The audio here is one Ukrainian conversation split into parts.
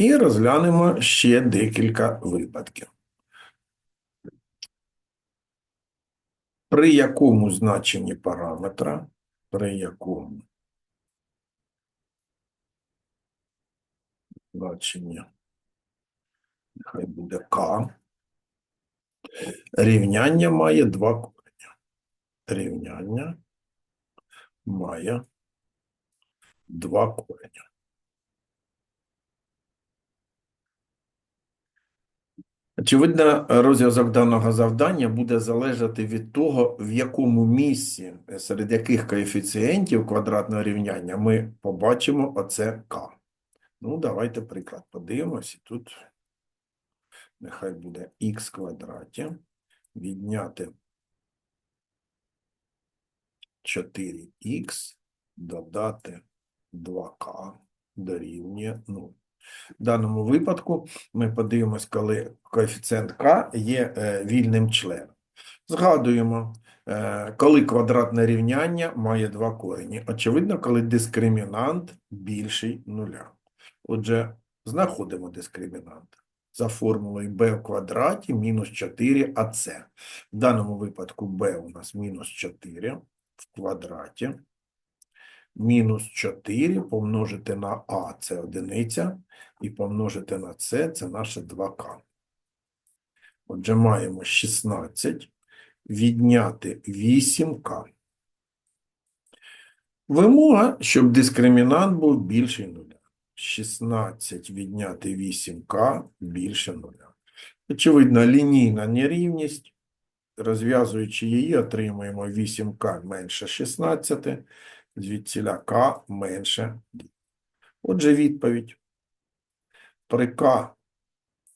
І розглянемо ще декілька випадків. При якому значенні параметра, при якому значення, нехай буде К, рівняння має два корення. Рівняння має два корення. Очевидно, розв'язок даного завдання буде залежати від того, в якому місці, серед яких коефіцієнтів квадратного рівняння ми побачимо оце К. Ну, давайте приклад подивимось. І тут нехай буде х квадраті відняти 4х додати 2к дорівнює 0. В даному випадку ми подивимось, коли коефіцієнт k є е, вільним членом. Згадуємо, е, коли квадратне рівняння має два корені. Очевидно, коли дискримінант більший нуля. Отже, знаходимо дискримінант за формулою b в квадраті мінус 4ac. В даному випадку b у нас мінус 4 в квадраті. Мінус 4 помножити на а – це одиниця, і помножити на це – це наше 2к. Отже, маємо 16 відняти 8к. Вимога, щоб дискримінант був більший нуля. 16 відняти 8к більше нуля. Очевидно, лінійна нерівність. Розв'язуючи її, отримуємо 8к менше 16, звідсіля k менше. Отже, відповідь. При k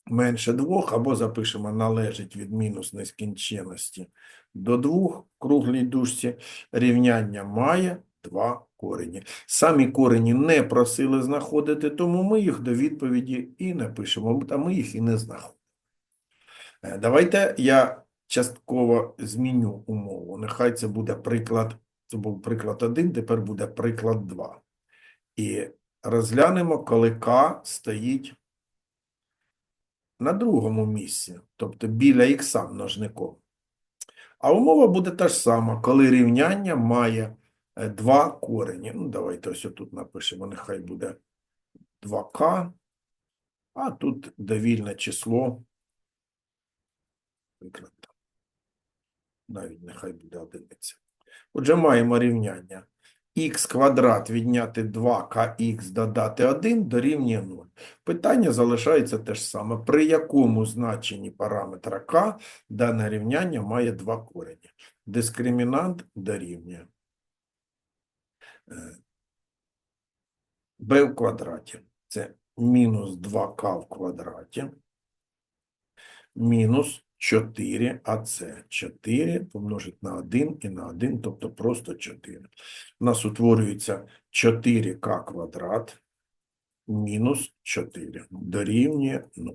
менше 2, або запишемо належить від мінус нескінченності до 2 в круглій дужці, рівняння має два корені. Самі корені не просили знаходити, тому ми їх до відповіді і не пишемо, а ми їх і не знаходимо. Е, Давайте я частково зміню умову. Нехай це буде приклад, це був приклад 1, тепер буде приклад 2. І розглянемо, коли k стоїть на другому місці, тобто біля х множником. А умова буде та ж сама, коли рівняння має е, два корені. Ну, давайте ось тут напишемо, нехай буде 2k, а тут довільне число, навіть нехай буде одиниця. Отже, маємо рівняння х квадрат відняти 2kx додати 1 дорівнює 0. Питання залишається те ж саме. При якому значенні параметра k дане рівняння має два корені? Дискримінант дорівнює е, b в квадраті. Це мінус 2k в квадраті мінус 4 АЦ. 4 помножить на 1 і на 1, тобто просто 4. У нас утворюється 4К квадрат мінус 4 дорівнює 0.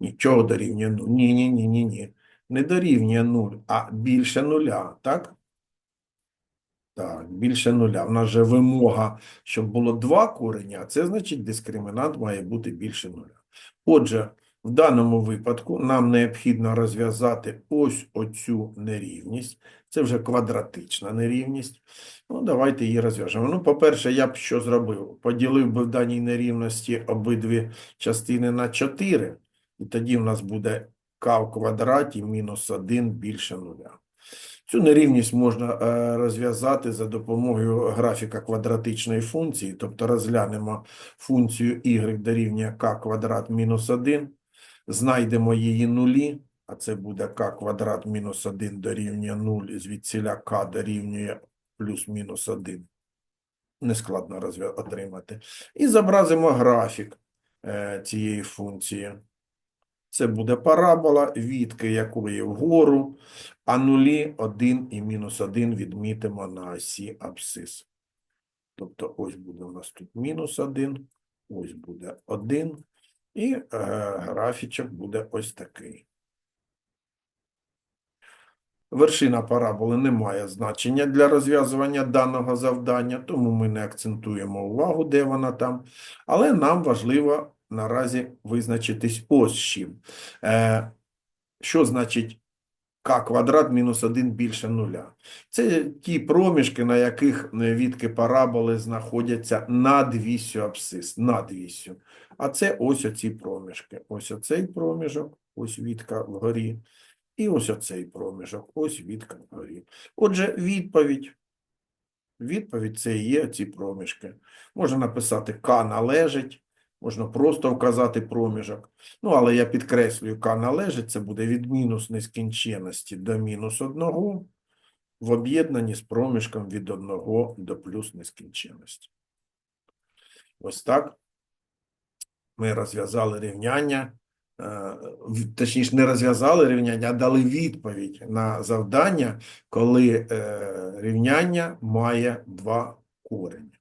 Нічого дорівнює 0. Ні, ні, ні, ні, ні. Не дорівнює 0, а більше нуля, так? Так, більше нуля. У нас же вимога, щоб було два корення, а це значить дискримінант має бути більше нуля. Отже, в даному випадку нам необхідно розв'язати ось оцю нерівність. Це вже квадратична нерівність. Ну, давайте її розв'яжемо. Ну, по-перше, я б що зробив? Поділив би в даній нерівності обидві частини на 4, і тоді в нас буде k в квадраті мінус 1 більше нуля. Цю нерівність можна е, розв'язати за допомогою графіка квадратичної функції, тобто розглянемо функцію y дорівнює k квадрат мінус 1, знайдемо її нулі, а це буде k квадрат мінус 1 дорівнює 0, звідсіля k дорівнює плюс-мінус 1. Нескладно отримати. І зобразимо графік е, цієї функції. Це буде парабола, відки якої вгору, а нулі 1 і мінус 1 відмітимо на осі абсцис. Тобто ось буде у нас тут мінус 1, ось буде 1, і е, графічок буде ось такий. Вершина параболи не має значення для розв'язування даного завдання, тому ми не акцентуємо увагу, де вона там. Але нам важливо наразі визначитись ось чим. Е, що значить к квадрат мінус 1 більше нуля? Це ті проміжки, на яких е, відки параболи знаходяться над вісю абсцис, над вісю. А це ось оці проміжки. Ось оцей проміжок, ось відка вгорі. І ось оцей проміжок, ось відка вгорі. Отже, відповідь. Відповідь це і є ці проміжки. Можна написати К належить, можна просто вказати проміжок. Ну, але я підкреслюю, К належить, це буде від мінус нескінченності до мінус 1 в об'єднанні з проміжком від 1 до плюс нескінченності. Ось так ми розв'язали рівняння, е, точніше, не розв'язали рівняння, а дали відповідь на завдання, коли е, рівняння має два корені.